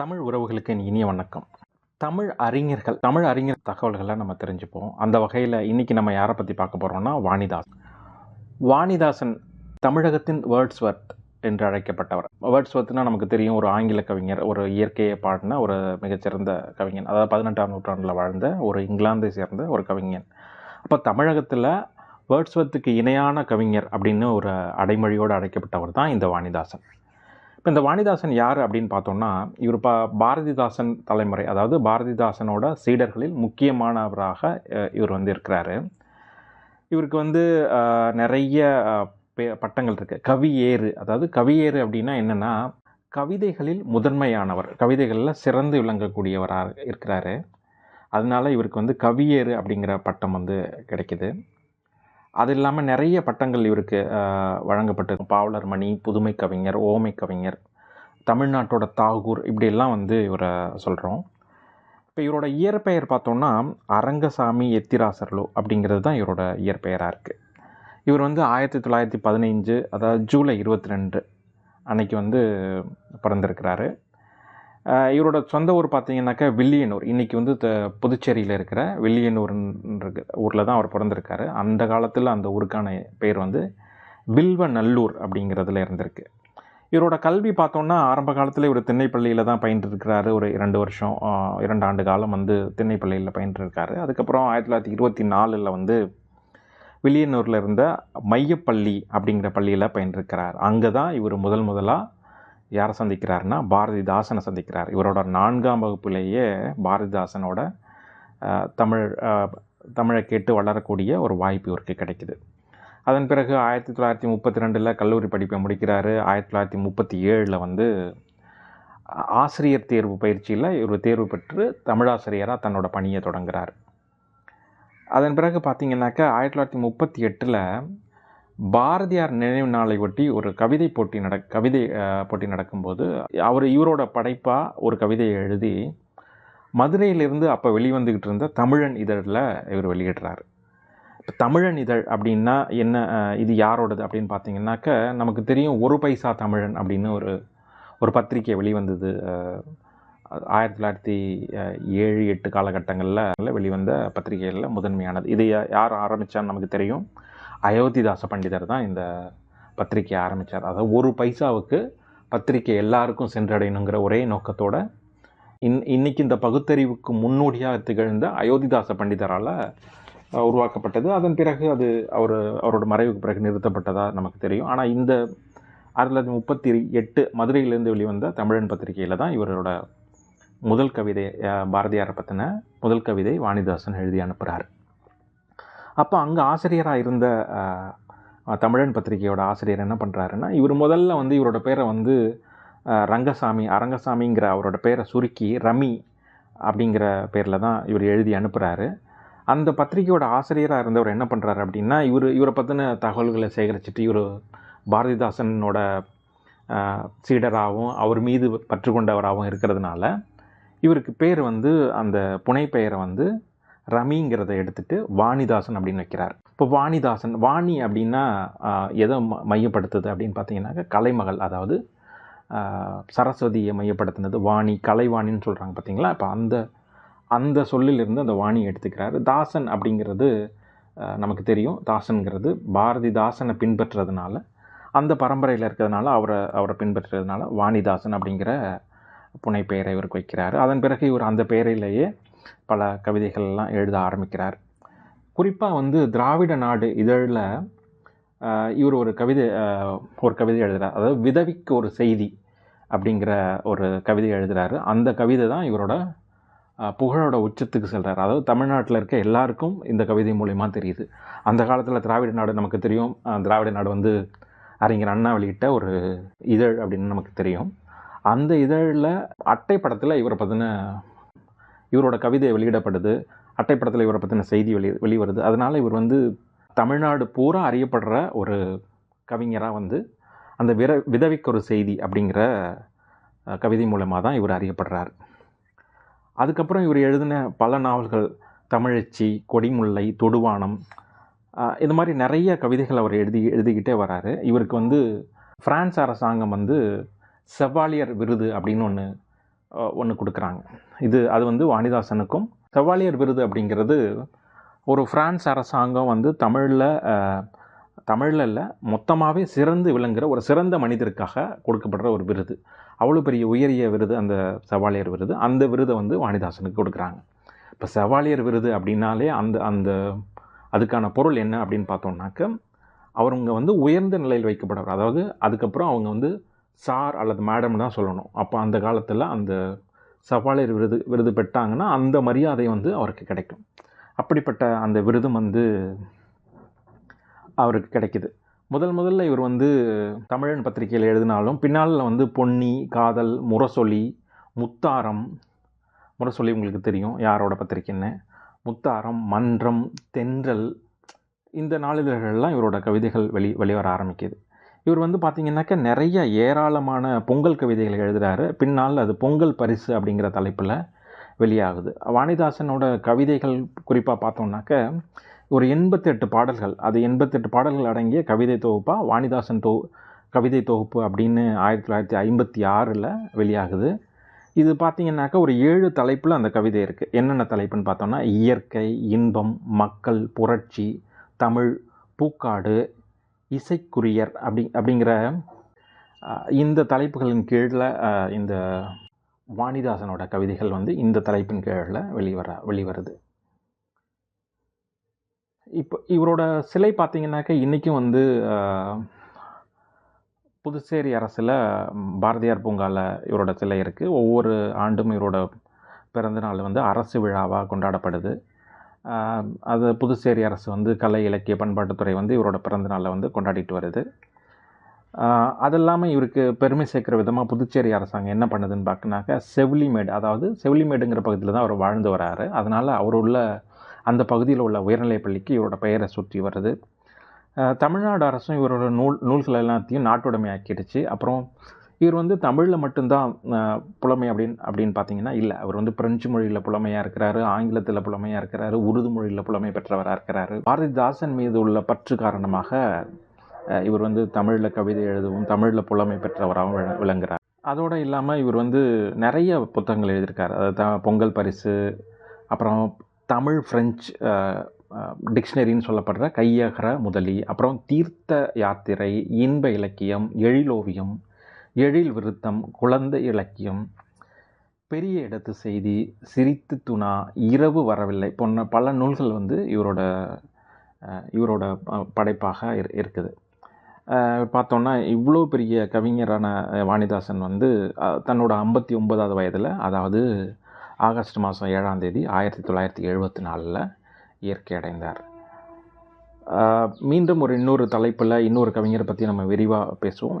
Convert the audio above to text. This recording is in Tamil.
தமிழ் உறவுகளுக்கு என் இனிய வணக்கம். தமிழ் அறிஞர்கள் தமிழ் அறிஞர் தகவல்களை நம்ம தெரிஞ்சுப்போம். அந்த வகையில் இன்னைக்கு நம்ம யாரை பற்றி பார்க்க போகிறோம்னா வாணிதாஸ். வாணிதாசன் தமிழகத்தின் வேர்ட்ஸ்வர்த் என்று அழைக்கப்பட்டவர். வேர்ட்ஸ்வர்த்னா நமக்கு தெரியும் ஒரு ஆங்கில கவிஞர் ஒரு இயற்கையை பாடின ஒரு மிகச்சிறந்த கவிஞன். அதாவது பதினெட்டாம் நூற்றாண்டில் வாழ்ந்த ஒரு இங்கிலாந்தை சேர்ந்த ஒரு கவிஞன். அப்போ தமிழகத்தில் வேர்ட்ஸ்வர்த்துக்கு இணையான கவிஞர் அப்படின்னு ஒரு அடைமொழியோடு அழைக்கப்பட்டவர் தான் இந்த வாணிதாசன். இப்போ இந்த வாணிதாசன் யார் அப்படின்னு பார்த்தோம்னா இவர் பா பாரதிதாசன் தலைமுறை அதாவது பாரதிதாசனோட சீடர்களில் முக்கியமானவராக இவர் வந்து இருக்கிறாரு. இவருக்கு வந்து நிறைய பே- பட்டங்கள் இருக்குது கவியேறு அதாவது கவியேறு அப்படின்னா என்னென்னா கவிதைகளில் முதன்மையானவர் கவிதைகளில் சிறந்து விளங்கக்கூடியவராக இருக்கிறாரு. அதனால இவருக்கு வந்து கவியேறு அப்படிங்கிற பட்டம் வந்து கிடைக்கிது. அது இல்லாமல் நிறைய பட்டங்கள் இவருக்கு வழங்கப்பட்டு பாவலர் மணி புதுமை கவிஞர் ஓமை கவிஞர் தமிழ்நாட்டோட தாகூர் இப்படியெல்லாம் வந்து இவரை சொல்கிறோம் இப்போ இவரோட இயற்பெயர் பார்த்தோம்னா அரங்கசாமி எத்திராசர்லு அப்படிங்கிறது தான் இவரோட இயற்பெயராக இருக்குது இவர் வந்து ஆயிரத்தி தொள்ளாயிரத்தி பதினைஞ்சு அதாவது ஜூலை இருபத்தி ரெண்டு அன்னைக்கு வந்து பிறந்திருக்கிறாரு. இவரோட சொந்த ஊர் பார்த்தீங்கன்னாக்கா வில்லியனூர். இன்றைக்கி வந்து த புதுச்சேரியில் இருக்கிற வில்லியனூர்ன்ற ஊரில் தான் அவர் பிறந்திருக்காரு. அந்த காலத்தில் அந்த ஊருக்கான பேர் வந்து வில்வ நல்லூர் அப்படிங்கிறதுல இருந்திருக்கு. இவரோட கல்வி பார்த்தோன்னா ஆரம்ப காலத்தில் இவர் திண்ணைப்பள்ளியில் தான் பயின்றிருக்கிறாரு. ஒரு இரண்டு வருஷம் இரண்டு ஆண்டு காலம் வந்து திண்ணைப்பள்ளியில் பயின்றிருக்காரு. அதுக்கப்புறம் ஆயிரத்தி தொள்ளாயிரத்தி இருபத்தி நாலில் வந்து வில்லியனூரில் இருந்த மையப்பள்ளி அப்படிங்கிற பள்ளியில் பயின்றிருக்கிறார். அங்கே தான் இவர் முதல் முதலாக யாரை சந்திக்கிறாருன்னா பாரதிதாசனை சந்திக்கிறார். இவரோட நான்காம் வகுப்பிலேயே பாரதிதாசனோட தமிழ் தமிழை கேட்டு வளரக்கூடிய ஒரு வாய்ப்பு இவருக்கு கிடைக்குது. அதன் பிறகு ஆயிரத்தி தொள்ளாயிரத்தி முப்பத்தி ரெண்டில் கல்லூரி படிப்பை முடிக்கிறாரு. ஆயிரத்தி தொள்ளாயிரத்தி முப்பத்தி ஏழில் வந்து ஆசிரியர் தேர்வு பயிற்சியில் இவர் தேர்வு பெற்று தமிழாசிரியராக தன்னோட பணியை தொடங்குகிறார் அதன் பிறகு பார்த்திங்கனாக்கா ஆயிரத்தி தொள்ளாயிரத்தி முப்பத்தி எட்டில் பாரதியார் நினைவு நாளை ஒட்டி ஒரு கவிதை போட்டி நட கவிதை போட்டி நடக்கும்போது அவர் இவரோட படைப்பாக ஒரு கவிதையை எழுதி மதுரையிலிருந்து அப்போ வெளிவந்துக்கிட்டு இருந்த தமிழன் இதழில் இவர் வெளியிடுறார். இப்போ தமிழன் இதழ் அப்படின்னா என்ன இது யாரோடது அப்படின்னு பார்த்தீங்கன்னாக்க நமக்கு தெரியும் ஒரு பைசா தமிழன் அப்படின்னு ஒரு ஒரு பத்திரிக்கை வெளிவந்தது ஆயிரத்தி தொள்ளாயிரத்தி ஏழு எட்டு காலகட்டங்களில் வெளிவந்த பத்திரிகைகளில் முதன்மையானது. இது யார் ஆரம்பித்தான்னு நமக்கு தெரியும். அயோத்திதாச பண்டிதர் தான் இந்த பத்திரிக்கையை ஆரம்பித்தார் அதாவது ஒரு பைசாவுக்கு பத்திரிக்கை எல்லாருக்கும் சென்றடையணுங்கிற ஒரே நோக்கத்தோட இன் இன்னைக்கு இந்த பகுத்தறிவுக்கு முன்னோடியாக திகழ்ந்த அயோத்திதாச பண்டிதரால் உருவாக்கப்பட்டது. அதன் பிறகு அது அவர் அவரோட மறைவுக்கு பிறகு நிறுத்தப்பட்டதாக நமக்கு தெரியும். ஆனால் இந்த ஆயிரத்தி தொள்ளாயிரத்தி முப்பத்தி எட்டு மதுரையிலேருந்து வெளிவந்த தமிழன் பத்திரிகையில் தான் இவரோட முதல் கவிதை பாரதியாரை பற்றின முதல் கவிதை வாணிதாசன் எழுதி அனுப்புகிறார் அப்போ அங்கே ஆசிரியராக இருந்த தமிழன் பத்திரிகையோட ஆசிரியர் என்ன பண்ணுறாருன்னா இவர் முதல்ல வந்து இவரோட பேரை வந்து ரங்கசாமி அரங்கசாமிங்கிற அவரோட பேரை சுருக்கி ரமி அப்படிங்கிற பேரில் தான் இவர் எழுதி அனுப்புகிறாரு அந்த பத்திரிகையோட ஆசிரியராக இருந்தவர் என்ன பண்ணுறாரு அப்படின்னா இவர் இவரை பற்றின தகவல்களை சேகரிச்சுட்டு இவர் பாரதிதாசனோட சீடராகவும் அவர் மீது பற்று கொண்டவராகவும் இருக்கிறதுனால இவருக்கு பேர் வந்து அந்த புனைப்பெயரை வந்து ரமிங்கிறத எடுத்துட்டு வாணிதாசன் அப்படின்னு வைக்கிறார். இப்போ வாணிதாசன் வாணி அப்படின்னா எதை ம- மையப்படுத்துது அப்படின்னு பார்த்தீங்கன்னாக்கா கலைமகள் அதாவது சரஸ்வதியை மையப்படுத்தினது வாணி கலைவாணின்னு சொல்கிறாங்க பார்த்தீங்களா? இப்போ அந்த அந்த சொல்லிலிருந்து அந்த வாணி எடுத்துக்கிறாரு. தாசன் அப்படிங்கிறது நமக்கு தெரியும். தாசன்கிறது பாரதிதாசனை பின்பற்றுறதுனால அந்த பரம்பரையில் இருக்கிறதுனால அவரை அவரை பின்பற்றுறதுனால வாணிதாசன் அப்படிங்கிற புனைப்பெயரை இவருக்கு வைக்கிறார். அதன் பிறகு இவர் அந்த பெயரிலேயே பல கவிதைகள்லாம் எழுத ஆரம்பிக்கிறார். குறிப்பாக வந்து திராவிட நாடு இதழில் இவர் ஒரு கவிதை ஒரு கவிதை எழுதுகிறார் அதாவது விதவிக்கு ஒரு செய்தி அப்படிங்கிற ஒரு கவிதை எழுதுகிறாரு அந்த கவிதை தான் இவரோட புகழோட உச்சத்துக்கு செல்கிறார் அதாவது தமிழ்நாட்டில் இருக்க எல்லாருக்கும் இந்த கவிதை மூலயமா தெரியுது. அந்த காலத்தில் திராவிட நாடு நமக்கு தெரியும். திராவிட நாடு வந்து அறிஞர் அண்ணா வெளியிட்ட ஒரு இதழ் அப்படின்னு நமக்கு தெரியும். அந்த இதழில் அட்டை படத்தில் இவரை பற்றின இவரோட கவிதை வெளியிடப்படுது. அட்டைப்படத்தில் இவரை பற்றின செய்தி வெளி வெளிவருது. அதனால் இவர் வந்து தமிழ்நாடு பூரா அறியப்படுற ஒரு கவிஞராக வந்து அந்த விர விதவிக்கு ஒரு செய்தி அப்படிங்கிற கவிதை மூலமாக தான் இவர் அறியப்படுறார். அதுக்கப்புறம் இவர் எழுதின பல நாவல்கள் தமிழச்சி கொடிமுல்லை தொடுவானம் இது மாதிரி நிறைய கவிதைகள் அவர் எழுதி எழுதிக்கிட்டே வராரு. இவருக்கு வந்து ஃப்ரான்ஸ் அரசாங்கம் வந்து செவாலியர் விருது அப்படின்னு ஒன்று ஒன்று கொடுக்குறாங்க. இது அது வந்து வாணிதாசனுக்கும் செவாலியர் விருது அப்படிங்கிறது ஒரு ஃப்ரான்ஸ் அரசாங்கம் வந்து தமிழில் தமிழில் இல்லை மொத்தமாகவே சிறந்து விளங்குகிற ஒரு சிறந்த மனிதருக்காக கொடுக்கப்படுற ஒரு விருது. அவ்வளோ பெரிய உயரிய விருது அந்த செவாலியர் விருது. அந்த விருதை வந்து வாணிதாசனுக்கு கொடுக்குறாங்க. இப்போ செவாலியர் விருது அப்படின்னாலே அந்த அந்த அதுக்கான பொருள் என்ன அப்படின்னு பார்த்தோம்னாக்க அவருங்க வந்து உயர்ந்த நிலையில் வைக்கப்படுறார் அதாவது அதுக்கப்புறம் அவங்க வந்து சார் அல்லது மேடம் தான் சொல்லணும். அப்போ அந்த காலத்தில் அந்த சவாலியர் விருது விருது பெற்றாங்கன்னா அந்த மரியாதை வந்து அவருக்கு கிடைக்கும். அப்படிப்பட்ட அந்த விருதும் வந்து அவருக்கு கிடைக்கிது. முதல் முதல்ல இவர் வந்து தமிழன் பத்திரிகையில் எழுதினாலும் பின்னால் வந்து பொன்னி காதல் முரசொலி முத்தாரம். முரசொலி உங்களுக்கு தெரியும் யாரோட பத்திரிக்கைன்னு முத்தாரம் மன்றம் தென்றல். இந்த நாளிதழ்கள்லாம் இவரோட கவிதைகள் வெளி வெளிவர ஆரம்பிக்குது. இவர் வந்து பார்த்திங்கனாக்கா நிறைய ஏராளமான பொங்கல் கவிதைகளை எழுதுகிறாரு பின்னால் அது பொங்கல் பரிசு அப்படிங்கிற தலைப்பில் வெளியாகுது. வாணிதாசனோட கவிதைகள் குறிப்பாக பார்த்தோம்னாக்க ஒரு எண்பத்தெட்டு பாடல்கள். அது எண்பத்தெட்டு பாடல்கள் அடங்கிய கவிதை தொகுப்பாக வாணிதாசன் தொ கவிதை தொகுப்பு அப்படின்னு ஆயிரத்தி தொள்ளாயிரத்தி ஐம்பத்தி ஆறில் வெளியாகுது. இது பார்த்திங்கனாக்கா ஒரு ஏழு தலைப்பில் அந்த கவிதை இருக்குது என்னென்ன தலைப்புன்னு பார்த்தோம்னா இயற்கை இன்பம் மக்கள் புரட்சி தமிழ் பூக்காடு இசைக்குரியர் அப்படி அப்படிங்கிற இந்த தலைப்புகளின் கீழில் இந்த வாணிதாசனோட கவிதைகள் வந்து இந்த தலைப்பின் கீழில் வெளிவர வெளிவருது. இப்போ இவரோட சிலை பார்த்திங்கனாக்கா இன்றைக்கும் வந்து புதுச்சேரி அரசில் பாரதியார் பூங்காவில் இவரோட சிலை இருக்குது ஒவ்வொரு ஆண்டும் இவரோட பிறந்தநாள் வந்து அரசு விழாவாக கொண்டாடப்படுது. அது புதுச்சேரி அரசு வந்து கலை இலக்கிய பண்பாட்டுத்துறை வந்து இவரோட பிறந்தநாளை வந்து கொண்டாடிட்டு வருது. அது இல்லாமல் இவருக்கு பெருமை சேர்க்குற விதமாக புதுச்சேரி அரசாங்கம் என்ன பண்ணுதுன்னு பார்க்கனாக்கா செவிலிமேடு அதாவது செவிலிமேடுங்கிற பகுதியில் தான் அவர் வாழ்ந்து வராரு. அதனால் அவர் உள்ள அந்த பகுதியில் உள்ள உயர்நிலைப் பள்ளிக்கு இவரோட பெயரை சுற்றி வருது. தமிழ்நாடு அரசும் இவரோட நூல் நூல்கள் எல்லாத்தையும் நாட்டுடைமை ஆக்கிடுச்சு. அப்புறம் இவர் வந்து தமிழில் மட்டும்தான் புலமை அப்படின்னு அப்படின்னு பார்த்தீங்கன்னா இல்லை. அவர் வந்து பிரெஞ்சு மொழியில் புலமையாக இருக்கிறாரு ஆங்கிலத்தில் புலமையாக இருக்கிறாரு உருது மொழியில் புலமை பெற்றவராக இருக்கிறாரு. பாரதிதாசன் மீது உள்ள பற்று காரணமாக இவர் வந்து தமிழில் கவிதை எழுதவும் தமிழில் புலமை பெற்றவராகவும் விளங்குறார். அதோடு இல்லாமல் இவர் வந்து நிறைய புத்தகங்கள் எழுதியிருக்கார். அதாவது த பொங்கல் பரிசு அப்புறம் தமிழ் ஃப்ரெஞ்சு டிக்ஷனரின்னு சொல்லப்படுற கையகர முதலி அப்புறம் தீர்த்த யாத்திரை இன்ப இலக்கியம் எழிலோவியம் எழில் விருத்தம் குழந்தை இலக்கியம் பெரிய இடத்து செய்தி சிரித்து துணா இரவு வரவில்லை போன்ற பல நூல்கள் வந்து இவரோட இவரோட படைப்பாக இருக்குது. பார்த்தோன்னா இவ்வளோ பெரிய கவிஞரான வாணிதாசன் வந்து தன்னோட ஐம்பத்தி ஒன்பதாவது வயதில் அதாவது ஆகஸ்ட் மாதம் ஏழாம் தேதி ஆயிரத்தி தொள்ளாயிரத்தி எழுபத்தி நாலில் இயற்கை அடைந்தார். மீண்டும் ஒரு இன்னொரு தலைப்பில் இன்னொரு கவிஞரை பற்றி நம்ம விரிவாக பேசுவோம்.